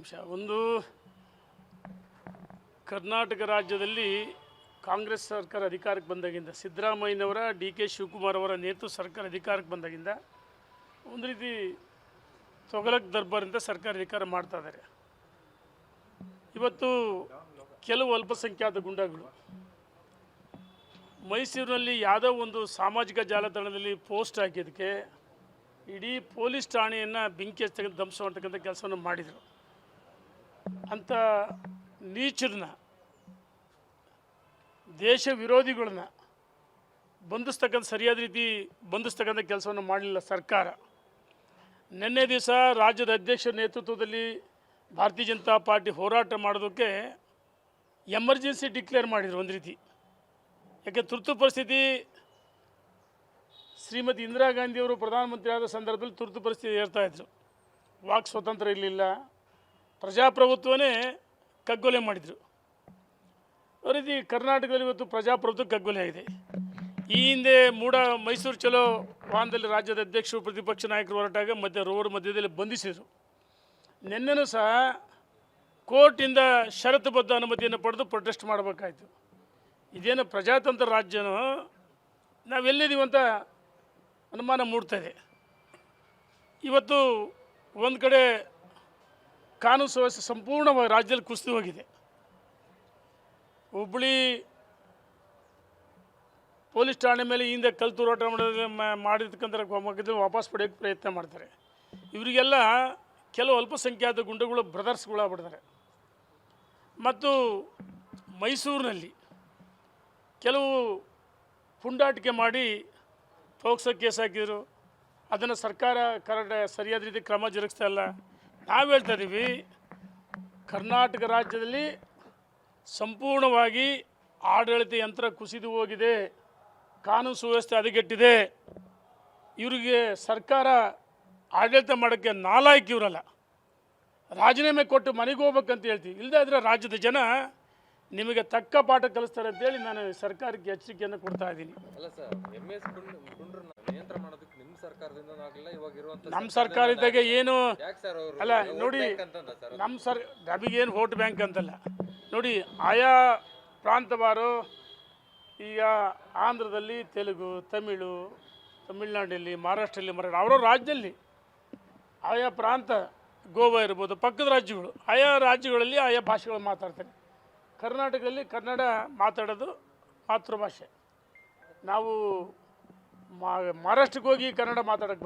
ನಿಮಿಷ. ಒಂದು ಕರ್ನಾಟಕ ರಾಜ್ಯದಲ್ಲಿ ಕಾಂಗ್ರೆಸ್ ಸರ್ಕಾರ ಅಧಿಕಾರಕ್ಕೆ ಬಂದಾಗಿಂದ, ಸಿದ್ದರಾಮಯ್ಯನವರ, ಡಿ ಕೆ ಶಿವಕುಮಾರ್ ಅವರ ನೇತೃತ್ವ ಸರ್ಕಾರ ಅಧಿಕಾರಕ್ಕೆ ಬಂದಾಗಿಂದ ಒಂದು ರೀತಿ ತೊಗಲಕ್ ದರ್ಬಾರಿಂದ ಸರ್ಕಾರ ಅಧಿಕಾರ ಮಾಡ್ತಾ ಇದ್ದಾರೆ ಇವತ್ತು ಕೆಲವು ಅಲ್ಪಸಂಖ್ಯಾತ ಗುಂಡಗಳು ಮೈಸೂರಿನಲ್ಲಿ ಯಾವುದೋ ಒಂದು ಸಾಮಾಜಿಕ ಜಾಲತಾಣದಲ್ಲಿ ಪೋಸ್ಟ್ ಹಾಕಿದ್ದಕ್ಕೆ ಇಡೀ ಪೊಲೀಸ್ ಠಾಣೆಯನ್ನು ಬೆಂಕಿ ಹಚ್ಚತಕ್ಕಂಥ ಧ್ವಂಸ ಮಾಡ್ತಕ್ಕಂಥ ಕೆಲಸವನ್ನು ಮಾಡಿದರು. ಅಂಥ ನೀಚರನ್ನ, ದೇಶ ವಿರೋಧಿಗಳನ್ನ ಬಂಧಿಸ್ತಕ್ಕಂಥ ಸರಿಯಾದ ರೀತಿ ಬಂಧಿಸ್ತಕ್ಕಂಥ ಕೆಲಸವನ್ನು ಮಾಡಲಿಲ್ಲ ಸರ್ಕಾರ. ನಿನ್ನೆ ದಿವಸ ರಾಜ್ಯದ ಅಧ್ಯಕ್ಷರ ನೇತೃತ್ವದಲ್ಲಿ ಭಾರತೀಯ ಜನತಾ ಪಾರ್ಟಿ ಹೋರಾಟ ಮಾಡೋದಕ್ಕೆ ಎಮರ್ಜೆನ್ಸಿ ಡಿಕ್ಲೇರ್ ಮಾಡಿದರು ಒಂದು ರೀತಿ. ಯಾಕೆ ತುರ್ತು ಪರಿಸ್ಥಿತಿ, ಶ್ರೀಮತಿ ಇಂದಿರಾ ಗಾಂಧಿಯವರು ಪ್ರಧಾನಮಂತ್ರಿ ಆದ ಸಂದರ್ಭದಲ್ಲಿ ತುರ್ತು ಪರಿಸ್ಥಿತಿ ಏರ್ತಾಯಿದ್ರು ಇದ್ರು. ವಾಕ್ ಸ್ವತಂತ್ರ ಇರಲಿಲ್ಲ. ಪ್ರಜಾಪ್ರಭುತ್ವನೇ ಕಗ್ಗೊಲೆ ಮಾಡಿದರು. ಅದೇ ರೀತಿ ಕರ್ನಾಟಕದಲ್ಲಿ ಇವತ್ತು ಪ್ರಜಾಪ್ರಭುತ್ವ ಕಗ್ಗೊಲೆ ಆಗಿದೆ. ಈ ಹಿಂದೆ ಮೂಡ ಮೈಸೂರು ಚಲೋ ವಾಹನದಲ್ಲಿ ರಾಜ್ಯದ ಅಧ್ಯಕ್ಷರು, ಪ್ರತಿಪಕ್ಷ ನಾಯಕರು ಹೊರಟಾಗ ಮಧ್ಯ ರೋಡ್ ಮಧ್ಯದಲ್ಲಿ ಬಂಧಿಸಿದರು. ನಿನ್ನೆನೂ ಸಹ ಕೋರ್ಟಿಂದ ಷರತ್ತುಬದ್ಧ ಅನುಮತಿಯನ್ನು ಪಡೆದು ಪ್ರೊಟೆಸ್ಟ್ ಮಾಡಬೇಕಾಯಿತು. ಇದೇನು ಪ್ರಜಾತಂತ್ರ ರಾಜ್ಯನೋ? ಅಂತ ಅನುಮಾನ ಮೂಡ್ತಾಯಿದೆ ಇವತ್ತು ಒಂದು ಕಡೆ ಕಾನೂನು ಸುವ್ಯವಸ್ಥೆ ಸಂಪೂರ್ಣವಾಗಿ ರಾಜ್ಯದಲ್ಲಿ ಕುಸಿದು ಹೋಗಿದೆ. ಹುಬ್ಬಳ್ಳಿ ಪೊಲೀಸ್ ಠಾಣೆ ಮೇಲೆ ಹಿಂದೆ ಕಲ್ ತೂರಾಟ ಮಾಡೋದು ಮಾಡಿರ್ತಕ್ಕಂಥ ವಾಪಸ್ ಪಡೆಯೋಕ್ಕೆ ಪ್ರಯತ್ನ ಮಾಡ್ತಾರೆ. ಇವರಿಗೆಲ್ಲ ಕೆಲವು ಅಲ್ಪಸಂಖ್ಯಾತ ಗುಂಡುಗಳು ಬ್ರದರ್ಸ್ಗಳು ಆಗ್ಬಿಡ್ತಾರೆ. ಮತ್ತು ಮೈಸೂರಿನಲ್ಲಿ ಕೆಲವು ಪುಂಡಾಟಿಕೆ ಮಾಡಿ ಪೋಕ್ಸೋ ಕೇಸ್ ಹಾಕಿದರು. ಅದನ್ನು ಸರ್ಕಾರ ಕರೆಕ್ಟ್ ಸರಿಯಾದ ರೀತಿ ಕ್ರಮ ಜರುಗಿಸ್ತಾ ಇಲ್ಲ. ನಾವು ಹೇಳ್ತಾ ಇದ್ದೀವಿ ಕರ್ನಾಟಕ ರಾಜ್ಯದಲ್ಲಿ ಸಂಪೂರ್ಣವಾಗಿ ಆಡಳಿತ ಯಂತ್ರ ಕುಸಿದು ಹೋಗಿದೆ, ಕಾನೂನು ಸುವ್ಯವಸ್ಥೆ ಹದಗೆಟ್ಟಿದೆ. ಇವರಿಗೆ ಸರ್ಕಾರ ಆಡಳಿತ ಮಾಡೋಕ್ಕೆ ನಾಲಾಯಕ್ ಇವರಲ್ಲ. ರಾಜೀನಾಮೆ ಕೊಟ್ಟು ಮನೆಗೆ ಹೋಗ್ಬೇಕಂತ ಹೇಳ್ತೀವಿ. ಇಲ್ಲದೇ ಆದರೆ ರಾಜ್ಯದ ಜನ ನಿಮಗೆ ತಕ್ಕ ಪಾಠ ಕಲಿಸ್ತಾರೆ ಅಂತೇಳಿ ನಾನು ಸರ್ಕಾರಕ್ಕೆ ಎಚ್ಚರಿಕೆಯನ್ನು ಕೊಡ್ತಾ ಇದ್ದೀನಿ ಅಲ್ಲ ಸರ್ ಎಂ ಎಸ್ ಪುಂಡ್ರನ್ನ ನಿಯಂತ್ರಣ ಮಾಡೋದಕ್ಕೆ ನಿಮ್ಮ ಸರ್ಕಾರ ಇದ್ದಾಗ ಏನು ಅಲ್ಲ, ನೋಡಿ, ನಮ್ಮ ಸರ್ ನಮಗೇನು ವೋಟ್ ಬ್ಯಾಂಕ್ ಅಂತಲ್ಲ. ನೋಡಿ ಆಯಾ ಪ್ರಾಂತವಾರು ಈಗ ಆಂಧ್ರದಲ್ಲಿ ತೆಲುಗು ತಮಿಳು ತಮಿಳ್ನಾಡಲ್ಲಿ ಮಹಾರಾಷ್ಟ್ರಲ್ಲಿ ಮರಾಠ ಅವರ ರಾಜ್ಯದಲ್ಲಿ ಆಯಾ ಪ್ರಾಂತ ಗೋವಾ ಇರ್ಬೋದು ಪಕ್ಕದ ರಾಜ್ಯಗಳು ಆಯಾ ರಾಜ್ಯಗಳಲ್ಲಿ ಆಯಾ ಭಾಷೆಗಳು ಮಾತಾಡ್ತಾರೆ. ಕರ್ನಾಟಕದಲ್ಲಿ ಕನ್ನಡ ಮಾತಾಡೋದು ಮಾತೃಭಾಷೆ. ನಾವು ಮಹಾರಾಷ್ಟ್ರಕ್ಕೆ ಹೋಗಿ ಕನ್ನಡ ಮಾತಾಡೋಕ್ಕೆ